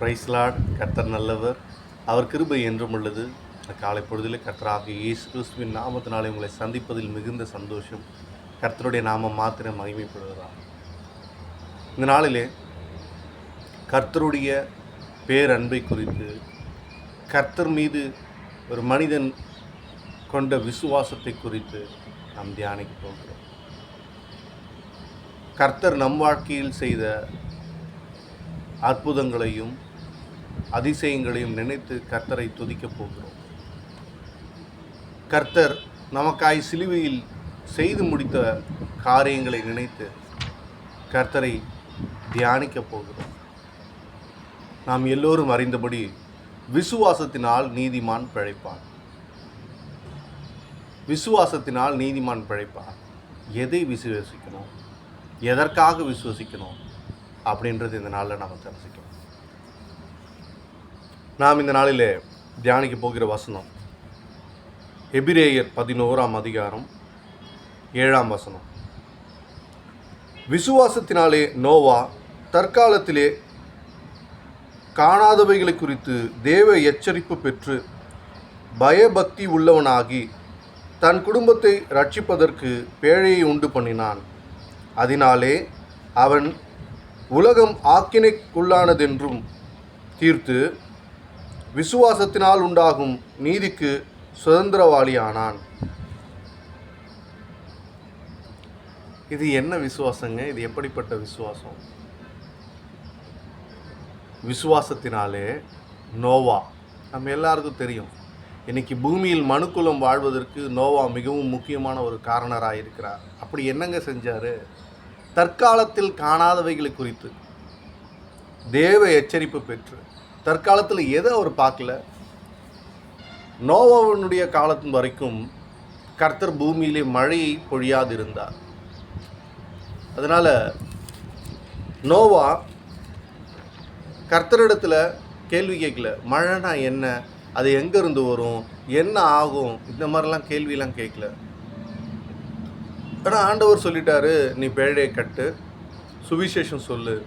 பிரைஸ்லாட் கர்த்தர் நல்லவர். அவர் கிருபை என்றும் உள்ளது. காலை பொழுதில் கர்த்தராகிய இயேசு கிறிஸ்துவின் நாமத்தினாலே உங்களை சந்திப்பதில் மிகுந்த சந்தோஷம். கர்த்தருடைய நாமம் மாத்திரம் மகிமைப்படுவதாக. இந்த நாளிலே கர்த்தருடைய பேரன்பை குறித்து கர்த்தர் மீது ஒரு மனிதன் கொண்ட விசுவாசத்தை குறித்து நாம் தியானிக்க போகிறோம். கர்த்தர் நம் வாழ்க்கையில் செய்த அற்புதங்களையும் அதிசயங்களையும் நினைத்து கர்த்தரை துதிக்கப் போகிறோம். கர்த்தர் நமக்காய் சிலுவையில் செய்து முடித்த காரியங்களை நினைத்து கர்த்தரை தியானிக்கப் போகிறோம். நாம் எல்லோரும் அறிந்தபடி விசுவாசத்தினால் நீதிமான் பிழைப்பான். விசுவாசத்தினால் நீதிமான் பிழைப்பான். எதை விசுவாசிக்கணும்? எதற்காக விசுவசிக்கணும்? அப்படின்றது இந்த நாளில் நாம் தெரிஞ்சுக்கணும். நாம் இந்த நாளில் தியானிக்க போகிற வசனம் எபிரேயர் பதினோராம் அதிகாரம் ஏழாம் வசனம். விசுவாசத்தினாலே நோவா தற்காலத்திலே காணாதவைகளை குறித்து தேவ எச்சரிப்பு பெற்று பயபக்தி உள்ளவனாகி தன் குடும்பத்தை ரட்சிப்பதற்கு பேழையை உண்டு பண்ணினான். அதனாலே அவன் உலகம் ஆக்கினைக்குள்ளானதென்றும் தீர்த்து விசுவாசத்தினால் உண்டாகும் நீதிக்கு சுதந்திரவாளியானான். இது என்ன விசுவாசங்க? இது எப்படிப்பட்ட விசுவாசம்? விசுவாசத்தினாலே நோவா. நம்ம எல்லாருக்கும் தெரியும். இன்னைக்கு பூமியில் மனுக்குலம் வாழ்வதற்கு நோவா மிகவும் முக்கியமான ஒரு காரணராக இருக்கிறார். அப்படி என்னங்க செஞ்சார்? தற்காலத்தில் காணாதவைகளை குறித்து. தேவ எச்சரிப்பு பெற்று. தற்காலத்தில் எதை அவர் பார்க்கல? நோவாவினுடைய காலத்தின் வரைக்கும் கர்த்தர் பூமியிலே மழையை பொழியாதிருந்தார். அதனால் நோவா கர்த்தரிடத்தில் கேள்வி கேட்கல. மழைனா என்ன? அது எங்கேருந்து வரும்? என்ன ஆகும்? இந்த மாதிரிலாம் கேள்வியெலாம் கேட்கல. ஆனால் ஆண்டவர் சொல்லிட்டாரு நீ பேழையை கட்டு. சுவிசேஷம் சொல்லு.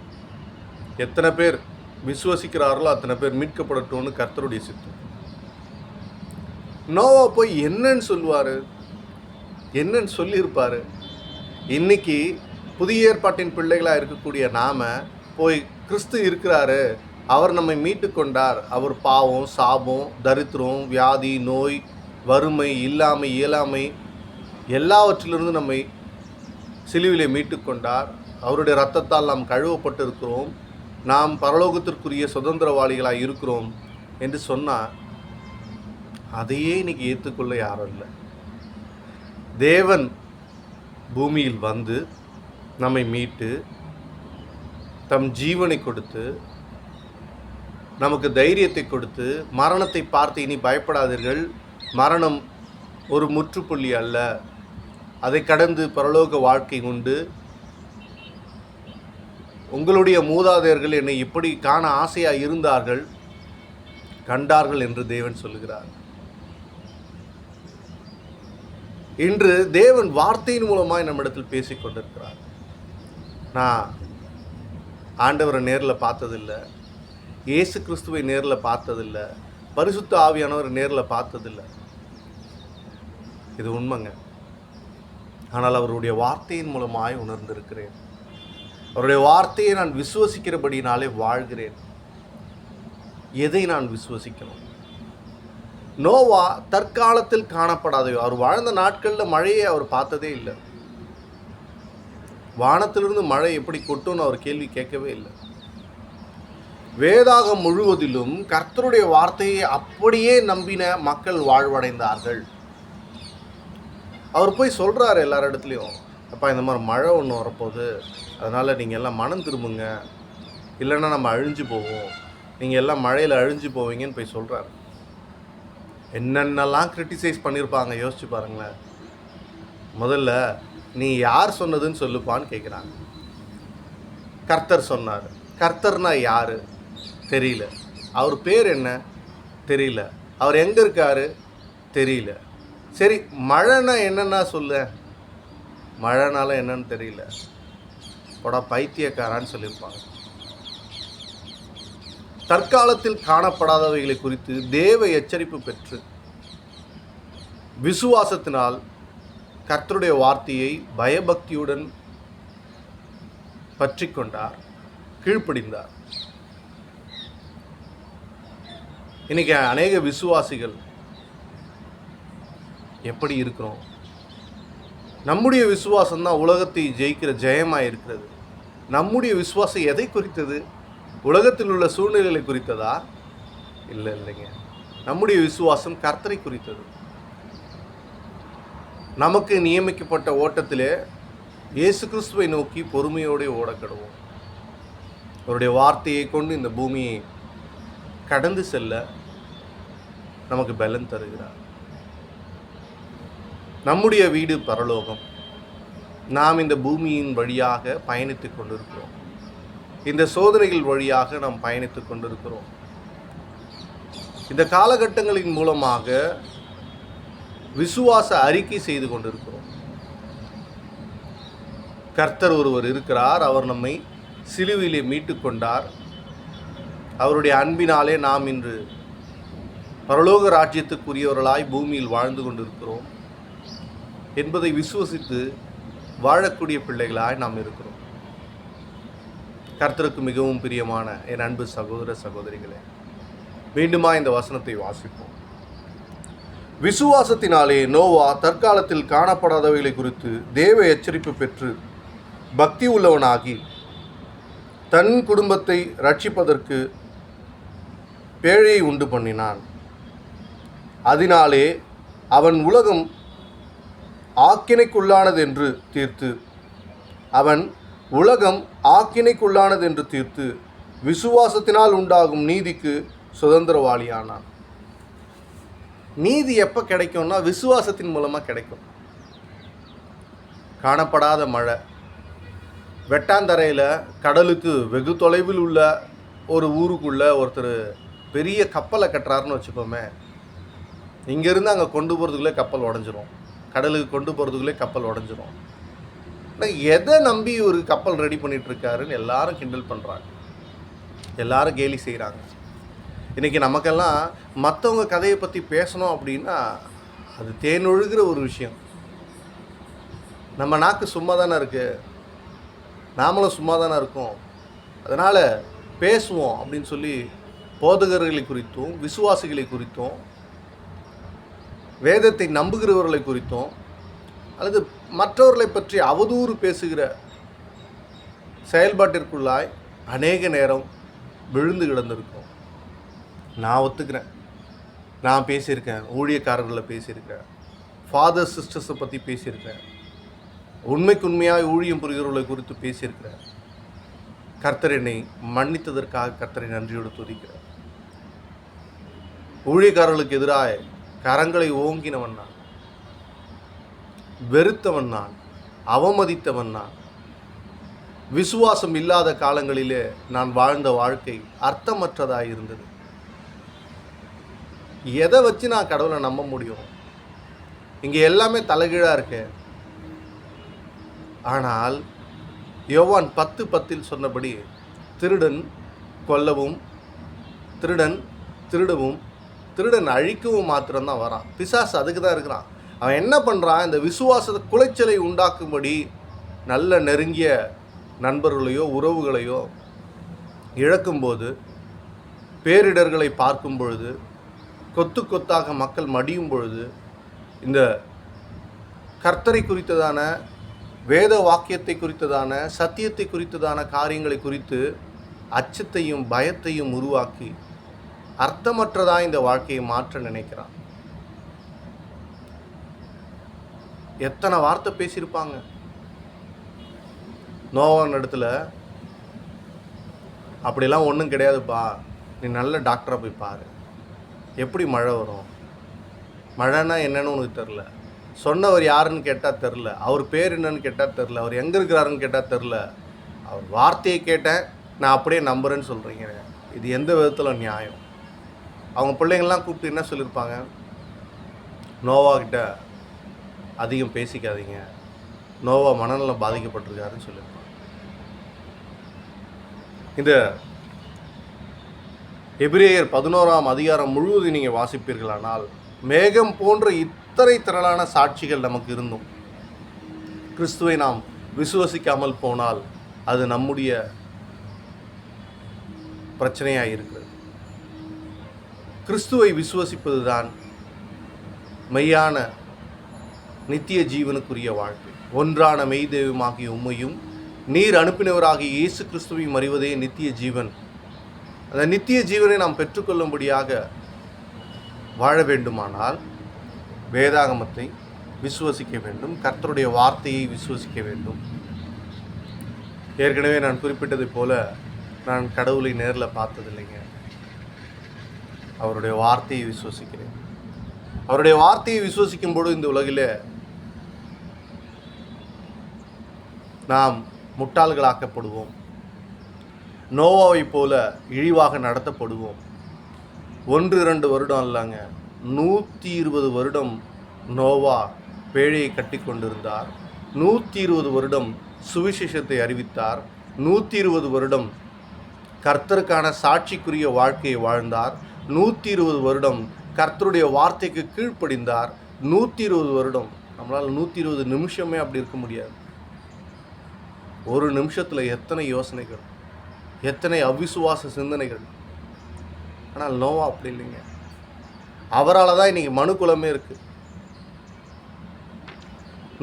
எத்தனை பேர் விசுவசிக்கிறார்களோ அத்தனை பேர் மீட்கப்படட்டும்னு கர்த்தருடைய சித்தம். நோவா போய் என்னன்னு சொல்லுவார்? என்னன்னு சொல்லியிருப்பார்? இன்னைக்கு புதிய ஏற்பாட்டின் பிள்ளைகளாக இருக்கக்கூடிய நாம போய் கிறிஸ்து இருக்கிறாரு. அவர் நம்மை மீட்டு கொண்டார். அவர் பாவம் சாபம் தரித்திரம் வியாதி நோய் வறுமை இல்லாமை இயலாமை எல்லாவற்றிலிருந்து நம்மை சிலுவிலே மீட்டு கொண்டார். அவருடைய ரத்தத்தால் நாம் கழுவப்பட்டிருக்கிறோம். நாம் பரலோகத்திற்குரிய சுதந்திரவாளிகளாக இருக்கிறோம் என்று சொன்னால் அதையே இன்னைக்கு ஏற்றுக்கொள்ள யாரும் இல்லை. தேவன் பூமியில் வந்து நம்மை மீட்டு தம் ஜீவனை கொடுத்து நமக்கு தைரியத்தை கொடுத்து மரணத்தை பார்த்து இனி பயப்படாதீர்கள். மரணம் ஒரு முற்றுப்புள்ளி அல்ல. அதை கடந்து பரலோக வாழ்க்கை உண்டு. உங்களுடைய மூதாதையர்கள் என்னை இப்படி காண ஆசையாக இருந்தார்கள் கண்டார்கள் என்று தேவன் சொல்லுகிறார். இன்று தேவன் வார்த்தையின் மூலமாய் நம்மிடத்தில் பேசிக்கொண்டிருக்கிறார் நான் ஆண்டவரை நேரில் பார்த்ததில்லை இயேசு கிறிஸ்துவை நேரில் பார்த்ததில்லை பரிசுத்த ஆவியானவர் நேரில் பார்த்ததில்லை. இது உண்மைங்க. ஆனால் அவருடைய வார்த்தையின் மூலமாய் உணர்ந்திருக்கிறேன். அவருடைய வார்த்தையை நான் விசுவசிக்கிறபடினாலே வாழ்கிறேன். எதை நான் விசுவசிக்கணும்? நோவா தற்காலத்தில் காணப்படாதவை அவர் வாழ்ந்த நாட்களில் மழையை அவர் பார்த்ததே இல்லை. வானத்திலிருந்து மழை எப்படி கொட்டும்னு அவர் கேள்வி கேட்கவே இல்லை. வேதாகம் முழுவதிலும் கர்த்தருடைய வார்த்தையை அப்படியே நம்பின மக்கள் வாழ்வடைந்தார்கள். அவர் போய் சொல்கிறார் எல்லார் இடத்துலையும் அப்பா இந்த மாதிரி மழை ஒன்று வரப்போகுது. அதனால் நீங்கள் எல்லாம் மனம் திரும்புங்க. இல்லைன்னா நம்ம அழிஞ்சு போவோம். நீங்கள் எல்லாம் மழையில் அழிஞ்சு போவீங்கன்னு போய் சொல்கிறாரு என்னென்னலாம் கிரிட்டிசைஸ் பண்ணியிருப்பாங்க யோசிச்சு பாருங்களேன். முதல்ல நீ யார் சொன்னதுன்னு சொல்லுப்பான்னு கேட்குறாங்க கர்த்தர் சொன்னார். கர்த்தர்னா யார்? தெரியல. அவர் பேர் என்ன? தெரியல. அவர் எங்கே இருக்காரு? தெரியல. சரி மழைனா என்னன்னா சொல்ல. மழைனால என்னன்னு தெரியல. போடா பைத்தியக்காரான்னு சொல்லியிருப்பாங்க. தற்காலத்தில் காணப்படாதவைகளை குறித்து தேவ எச்சரிப்பு பெற்று விசுவாசத்தினால் கர்த்தருடைய வார்த்தையை பயபக்தியுடன் பற்றி கொண்டார் கீழ்ப்படிந்தார். இன்னைக்கு அநேக விசுவாசிகள் எப்படி இருக்கிறோம்? நம்முடைய விசுவாசம் தான் உலகத்தை ஜெயிக்கிற ஜெயமாக இருக்கிறது நம்முடைய விசுவாசம் எதை குறித்தது? உலகத்தில் உள்ள சூழ்நிலைகளை குறித்ததா? இல்லை இல்லைங்க. நம்முடைய விசுவாசம் கர்த்தரை குறித்தது. நமக்கு நியமிக்கப்பட்ட ஓட்டத்திலே இயேசு கிறிஸ்துவை நோக்கி பொறுமையோடு ஓடக்கடுவோம் அவருடைய வார்த்தையை கொண்டு இந்த பூமியை கடந்து செல்ல நமக்கு பலன் தருகிறார். நம்முடைய வீடு பரலோகம். நாம் இந்த பூமியின் வழியாக பயணித்துக் கொண்டிருக்கிறோம். இந்த சோதனைகள் வழியாக நாம் பயணித்துக் கொண்டிருக்கிறோம். இந்த காலகட்டங்களின் மூலமாக விசுவாச அறிக்கை செய்து கொண்டிருக்கிறோம். கர்த்தர் ஒருவர் இருக்கிறார். அவர் நம்மை சிலுவிலே மீட்டு கொண்டார். அவருடைய அன்பினாலே நாம் இன்று பரலோக ராஜ்யத்துக்குரியவர்களாய் பூமியில் வாழ்ந்து கொண்டிருக்கிறோம். என்பதை விசுவசித்து வாழக்கூடிய பிள்ளைகளாய் நாம் இருக்கிறோம். கர்த்தருக்கு மிகவும் பிரியமான என் அன்பு சகோதர சகோதரிகளே மீண்டுமா இந்த வசனத்தை வாசிப்போம். விசுவாசத்தினாலே நோவா தற்காலத்தில் காணப்படாதவைகளை குறித்து தேவ எச்சரிப்பு பெற்று பக்தி உள்ளவனாகி தன் குடும்பத்தை ரட்சிப்பதற்கு பேழையை உண்டு பண்ணினான். அதனாலே அவன் உலகம் ஆக்கினைக்குள்ளானது என்று தீர்த்து. அவன் உலகம் ஆக்கினைக்குள்ளானது என்று தீர்த்து விசுவாசத்தினால் உண்டாகும் நீதிக்கு சுதந்திரவாளியானான். நீதி எப்போ கிடைக்கும்னா விசுவாசத்தின் மூலமாக கிடைக்கும். காணப்படாத மழை. வெட்டாந்தரையில் கடலுக்கு வெகு தொலைவில் உள்ள ஒரு ஊருக்குள்ளே ஒருத்தர் பெரிய கப்பலை கட்டுறாருன்னு வச்சுக்கோமே. இங்கேருந்து அங்கே கொண்டு போகிறதுக்குள்ளே கப்பல் உடஞ்சிரும். கடலுக்கு கொண்டு போகிறதுக்குள்ளே கப்பல் உடஞ்சிரும். ஆனால் எதை நம்பி ஒரு கப்பல் ரெடி பண்ணிட்டு இருக்காருன்னு எல்லாரும் கிண்டல் பண்ணுறாங்க எல்லாரும் கேலி செய்கிறாங்க இன்றைக்கி நமக்கெல்லாம் மற்றவங்க கதையை பற்றி பேசணும் அப்படின்னா அது தேனொழுகிற ஒரு விஷயம். நம்ம நாக்கு சும்மா தானே இருக்குது நாமளும் சும்மா தானே இருக்கோம். அதனால் பேசுவோம் அப்படின்னு சொல்லி போதகர்களை குறித்தும் விசுவாசிகளை குறித்தும் வேதத்தை நம்புகிறவர்களை குறித்தும் அல்லது மற்றவர்களை பற்றி அவதூறு பேசுகிற செயல்பாட்டிற்குள்ளாய் அநேக நேரம் விழுந்து கிடந்திருக்கும் நான் ஒத்துக்கிறேன். நான் பேசியிருக்கேன். ஊழியக்காரர்களை பேசியிருக்கேன். ஃபாதர் சிஸ்டர்ஸை பற்றி பேசியிருக்கேன். உண்மைக்கு உண்மையாக ஊழியம் புரிகிறவர்களை குறித்து பேசியிருக்கிறேன். கர்த்தர் என்னை மன்னித்ததற்காக கர்த்தரை நன்றியோடு துதிக்கிறேன். ஊழியக்காரர்களுக்கு எதிராக கரங்களை ஓங்கினவன் நான். வெறுத்தவன் நான். அவமதித்தவன் நான். விசுவாசம் இல்லாத காலங்களிலே நான் வாழ்ந்த வாழ்க்கை அர்த்தமற்றதாக இருந்தது. எதை வச்சு நான் கடவுளை நம்ப முடியும்? இங்கே எல்லாமே தலைகீழாக இருக்கு. ஆனால் யோவான் பத்து பத்தில் சொன்னபடி திருடன் கொல்லவும் திருடன் திருடவும் திருடன் அழிக்கவும் மாத்திரம்தான் வரான். பிசாசு அதுக்கு தான் இருக்கிறான். அவன் என்ன பண்ணுறான் இந்த விசுவாசத்தை குலைச்சலை உண்டாக்கும்படி நல்ல நெருங்கிய நண்பர்களையோ உறவுகளையோ இழக்கும்போது பேரிடர்களை பார்க்கும் பொழுது கொத்து கொத்தாக மக்கள் மடியும் பொழுது இந்த கர்த்தரை குறித்ததான வேத வாக்கியத்தை குறித்ததான சத்தியத்தை குறித்ததான காரியங்களை குறித்து அச்சத்தையும் பயத்தையும் உருவாக்கி அர்த்தமற்றதா இந்த வாழ்க்கையை மாற்ற நினைக்கிறான்? எத்தனை வார்த்தை பேசியிருப்பாங்க? நோவான இடத்துல அப்படிலாம் ஒன்றும் கிடையாதுப்பா. நீ நல்ல டாக்டரை போய் பாரு. எப்படி மழை வரும்? மழைன்னா என்னன்னு உனக்கு தெரில சொன்னவர் யாருன்னு கேட்டால் தெரில அவர் பேர் என்னன்னு கேட்டால் தெரில அவர் எங்கே இருக்கிறாருன்னு கேட்டால் தெரில அவர் வார்த்தையை கேட்டேன். நான் அப்படியே நம்புறேன்னு சொல்கிறீங்க இது எந்த விதத்தில் நியாயம். அவங்க பிள்ளைங்கள்லாம் கூப்பிட்டு என்ன சொல்லியிருப்பாங்க? நோவா கிட்ட அதிகம் பேசிக்காதீங்க. நோவா மனநலம் பாதிக்கப்பட்டிருக்காருன்னு சொல்லியிருப்பாங்க. இந்த எபிரேயர் பதினோராம் அதிகாரம் முழுவதும் நீங்கள் வாசிப்பீர்களானால் மேகம் போன்ற இத்தனை திரளான சாட்சிகள் நமக்கு இருந்தும் கிறிஸ்துவை நாம் விசுவசிக்காமல் போனால் அது நம்முடைய பிரச்சனையாக இருக்கிறது கிறிஸ்துவை விசுவசிப்பதுதான் மெய்யான நித்திய ஜீவனுக்குரிய வாழ்க்கை. ஒன்றான மெய் தெய்வமாகிய உம்மையும் நீர் அனுப்பினவராகிய இயேசு கிறிஸ்துவையும் அறிவதே நித்திய ஜீவன். அந்த நித்திய ஜீவனை நாம் பெற்றுக்கொள்ளும்படியாக வாழ வேண்டுமானால் வேதாகமத்தை விசுவசிக்க வேண்டும் கர்த்தருடைய வார்த்தையை விசுவசிக்க வேண்டும். ஏற்கனவே நான் குறிப்பிட்டதைப் போல நான் கடவுளை நேரில் பார்த்ததில்லைங்க. அவருடைய வார்த்தையை விசுவசிக்கிறேன். அவருடைய வார்த்தையை விசுவசிக்கும் பொழுது இந்த உலகில் நாம் முட்டாள்களாக்கப்படுவோம். நோவாவைப் போல இழிவாக நடத்தப்படுவோம். ஒன்று இரண்டு வருடம் அல்லங்க நூற்றி இருபது வருடம் நோவா பேழையை கட்டி கொண்டிருந்தார். நூற்றி இருபது வருடம் சுவிசேஷத்தை அறிவித்தார். நூற்றி இருபது வருடம் கர்த்தருக்கான சாட்சிக்குரிய வாழ்க்கையை வாழ்ந்தார். நூற்றி இருபது வருடம் கர்த்தருடைய வார்த்தைக்கு கீழ்ப்படிந்தார். நூற்றி இருபது வருடம். நம்மளால் நூற்றி இருபது நிமிஷமே அப்படி இருக்க முடியாது. ஒரு நிமிஷத்தில் எத்தனை யோசனைகள் எத்தனை அவிசுவாச சிந்தனைகள். ஆனால் நோவா அப்படி இல்லைங்க. அவரால் தான் இன்னைக்கு மனுக்குலமே இருக்குது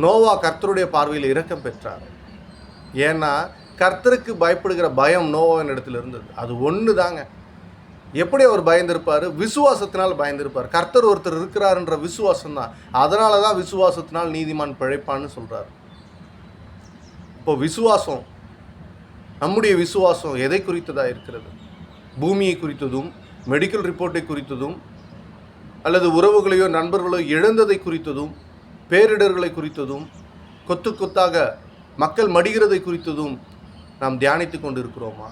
நோவா கர்த்தருடைய பார்வையில் இரக்கம் பெற்றார். ஏன்னா கர்த்தருக்கு பயப்படுகிற பயம் நோவாவின் இடத்துல இருந்தது. அது ஒன்று தாங்க எப்படி அவர் பயந்திருப்பார்? விசுவாசத்தினால் பயந்திருப்பார். கர்த்தர் ஒருத்தர் இருக்கிறாருன்ற விசுவாசம் தான் அதனால தான் விசுவாசத்தினால் நீதிமான் பிழைப்பான்னு சொல்கிறார் இப்போ விசுவாசம் நம்முடைய விசுவாசம் எதை குறித்ததாக இருக்கிறது? பூமியை குறித்ததும் மெடிக்கல் ரிப்போர்ட்டை குறித்ததும் அல்லது உறவுகளையோ நண்பர்களோ இழந்ததை குறித்ததும் பேரிடர்களை குறித்ததும் கொத்து கொத்தாக மக்கள் மடிகிறதை குறித்ததும் நாம் தியானித்து கொண்டு இருக்கிறோமா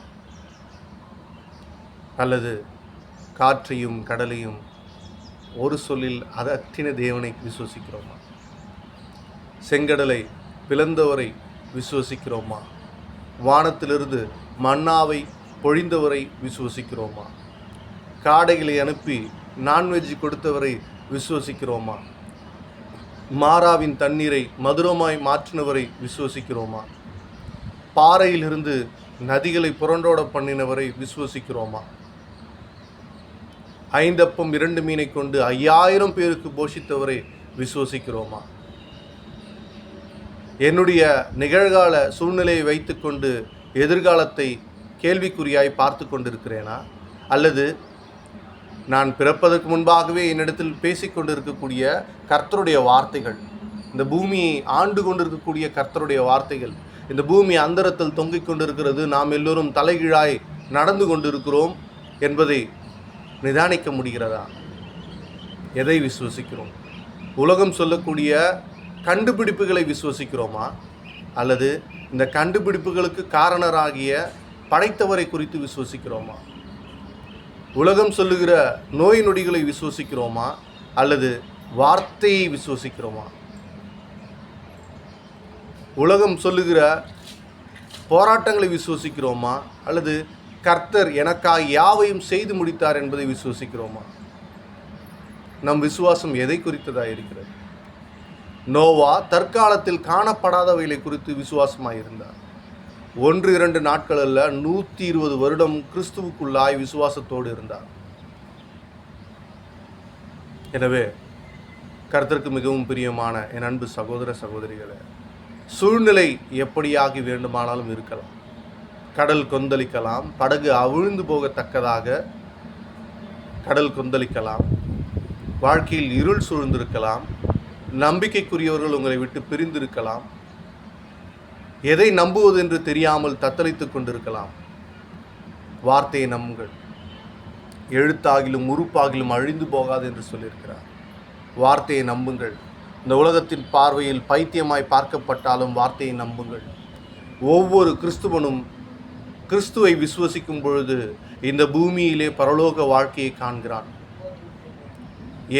அல்லது காற்றையும் கடலையும் ஒரு சொல்லில் அதற்றின தேவனை விசுவசிக்கிறோமா? செங்கடலை பிளந்தவரை விசுவசிக்கிறோமா? வானத்திலிருந்து மன்னாவை பொழிந்தவரை விசுவசிக்கிறோமா? காடைகளை அனுப்பி நான்வெஜ் கொடுத்தவரை விசுவசிக்கிறோமா? மாறாவின் தண்ணீரை மதுரமாய் மாற்றினவரை விசுவசிக்கிறோமா? பாறையிலிருந்து நதிகளை புரண்டோட பண்ணினவரை விசுவசிக்கிறோமா? ஐந்தப்பம் இரண்டு மீனை கொண்டு ஐயாயிரம் பேருக்கு போஷித்தவரை விசுவசிக்கிறோமா? என்னுடைய நிகழ்கால சூழ்நிலையை வைத்துக்கொண்டு எதிர்காலத்தை கேள்விக்குறியாய் பார்த்து கொண்டிருக்கிறேனா? அல்லது நான் பிறப்பதற்கு முன்பாகவே என்னிடத்தில் பேசிக்கொண்டிருக்கக்கூடிய கர்த்தருடைய வார்த்தைகள் இந்த பூமியை ஆண்டு கொண்டிருக்கக்கூடிய கர்த்தருடைய வார்த்தைகள் இந்த பூமி அந்தரத்தில் தொங்கிக் கொண்டிருக்கிறது நாம் எல்லோரும் தலைகீழாய் நடந்து கொண்டிருக்கிறோம் என்பதை நிதானிக்க முடிகிறதா? எதை விசுவசிக்கிறோம்? உலகம் சொல்லக்கூடிய கண்டுபிடிப்புகளை விசுவசிக்கிறோமா? அல்லது இந்த கண்டுபிடிப்புகளுக்கு காரணராகிய படைத்தவரை குறித்து விசுவசிக்கிறோமா? உலகம் சொல்லுகிற நோய் நொடிகளை விசுவசிக்கிறோமா? அல்லது வார்த்தையை விசுவசிக்கிறோமா? உலகம் சொல்லுகிற போராட்டங்களை விசுவசிக்கிறோமா? அல்லது கர்த்தர் எனக்காக யாவையும் செய்து முடித்தார் என்பதை விசுவசிக்கிறோமா? நம் விசுவாசம் எதை குறித்ததாக இருக்கிறது? நோவா தற்காலத்தில் காணப்படாதவைகளை குறித்து விசுவாசமாக இருந்தார். ஒன்று இரண்டு நாட்களில் நூற்றி இருபது வருடம் கிறிஸ்துவுக்குள்ளாய் விசுவாசத்தோடு இருந்தார். எனவே கர்த்தருக்கு மிகவும் பிரியமான என் அன்பு சகோதர சகோதரிகளே சூழ்நிலை எப்படியாகி வேண்டுமானாலும் இருக்கலாம். கடல் கொந்தளிக்கலாம். படகு அவிழ்ந்து போகத்தக்கதாக கடல் கொந்தளிக்கலாம். வாழ்க்கையில் இருள் சூழ்ந்திருக்கலாம். நம்பிக்கைக்குரியவர்கள் உங்களை விட்டு பிரிந்திருக்கலாம். எதை நம்புவது என்று தெரியாமல் தத்தளித்துக் கொண்டிருக்கலாம். வார்த்தையை நம்புங்கள். எழுத்தாகிலும் உறுப்பாகிலும் அழிந்து போகாது என்று சொல்லியிருக்கிறார். வார்த்தையை நம்புங்கள். இந்த உலகத்தின் பார்வையில் பைத்தியமாய் பார்க்கப்பட்டாலும் வார்த்தையை நம்புங்கள். ஒவ்வொரு கிறிஸ்துவனும் கிறிஸ்துவை விசுவசிக்கும் பொழுது இந்த பூமியிலே பரலோக வாழ்க்கையை காண்கிறான்.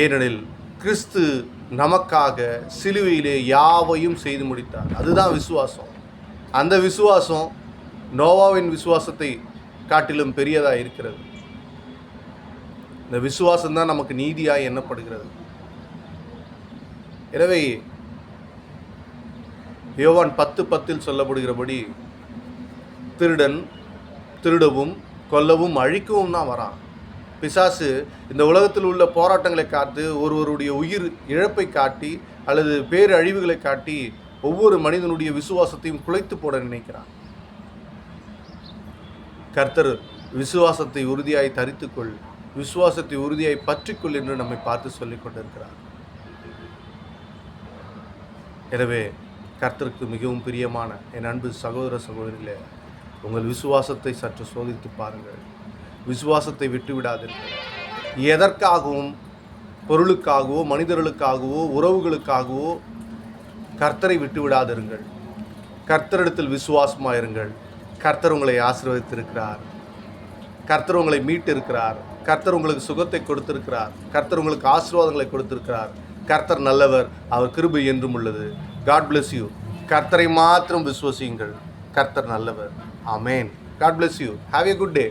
ஏனெனில் கிறிஸ்து நமக்காக சிலுவையிலே யாவையும் செய்து முடித்தார். அதுதான் விசுவாசம். அந்த விசுவாசம் நோவாவின் விசுவாசத்தை காட்டிலும் பெரியதாக இருக்கிறது. இந்த விசுவாசம் தான் நமக்கு நீதியாக எண்ணப்படுகிறது. எனவே யோவான் பத்து பத்தில் சொல்லப்படுகிறபடி திருடன் திருடவும் கொல்லவும் அழிக்கவும் தான் வரான். பிசாசு இந்த உலகத்தில் உள்ள போராட்டங்களை காத்து ஒருவருடைய உயிர் இழப்பை காட்டி அல்லது பேரழிவுகளை காட்டி ஒவ்வொரு மனிதனுடைய விசுவாசத்தையும் குலைத்து போட நினைக்கிறான். கர்த்தர் விசுவாசத்தை உறுதியாய் தரித்துக்கொள் விசுவாசத்தை உறுதியாய் பற்றிக்கொள் என்று நம்மை பார்த்து சொல்லிக் கொண்டிருக்கிறார். எனவே கர்த்தருக்கு மிகவும் பிரியமான என் அன்பு சகோதர சகோதரிகளே உங்கள் விசுவாசத்தை சற்று சோதித்து பாருங்கள். விசுவாசத்தை விட்டுவிடாதீர்கள். எதற்காகவும் பொருளுக்காகவோ மனிதர்களுக்காகவோ உறவுகளுக்காகவோ கர்த்தரை விட்டு விடாதிருங்கள் கர்த்தரிடத்தில் விசுவாசமாயிருங்கள். கர்த்தர் உங்களை ஆசீர்வதித்திருக்கிறார். கர்த்தர் உங்களை மீட்டிருக்கிறார். கர்த்தர் உங்களுக்கு சுகத்தை கொடுத்திருக்கிறார். கர்த்தர் உங்களுக்கு ஆசீர்வாதங்களை கொடுத்திருக்கிறார். கர்த்தர் நல்லவர். அவர் கிருபை என்றும் உள்ளது. காட் பிளஸ் யூ கர்த்தரை மாத்திரம் விசுவசியுங்கள். கர்த்தர் நல்லவர். Amen God bless you have a good day